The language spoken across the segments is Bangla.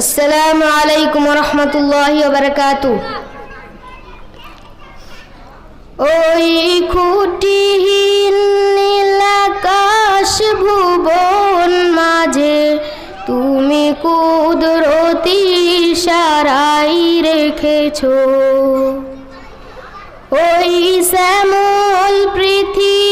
আসসালামু আলাইকুম রহমতুল্লাহ বারকাতু ওই খুঁটিহীন নীলাকাশ ভুবন মাঝে তুমি কুদরতি সারাই রেখেছো। ওই শ্যামল পৃথিবীর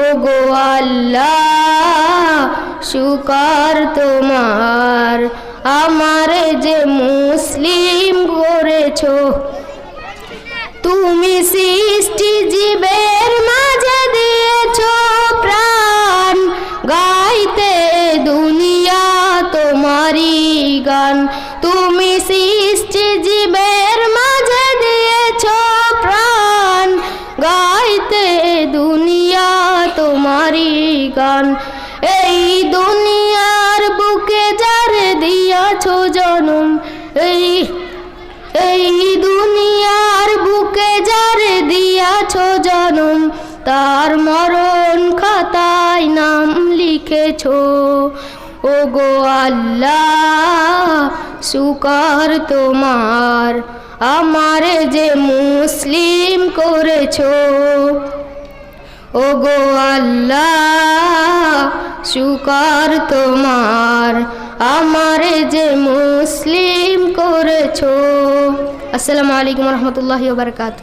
ও গো আল্লাহ তোমার। আমার যে মুসলিম করেছ, তুমি সৃষ্টি জীবের মাঝে দিয়েছ প্রাণ। গাইতে দুনিয়া তোমারই গান। তুমি সৃষ্টি জীবের গান এই দুনিয়ার বুকে যার দিয়াছ জনম, এই এই দুনিয়ার বুকে যার দিয়াছ জনম, তার মরণ খাতায় নাম লিখেছ। ও গো আল্লাহ শুকর তোমার, আমার যে মুসলিম করেছ ও গো আল্লাহ শুকর তোমার। আমার যে মুসলিম করেছ। আসসালামু আলাইকুম রহমতুল্লাহ বারকাত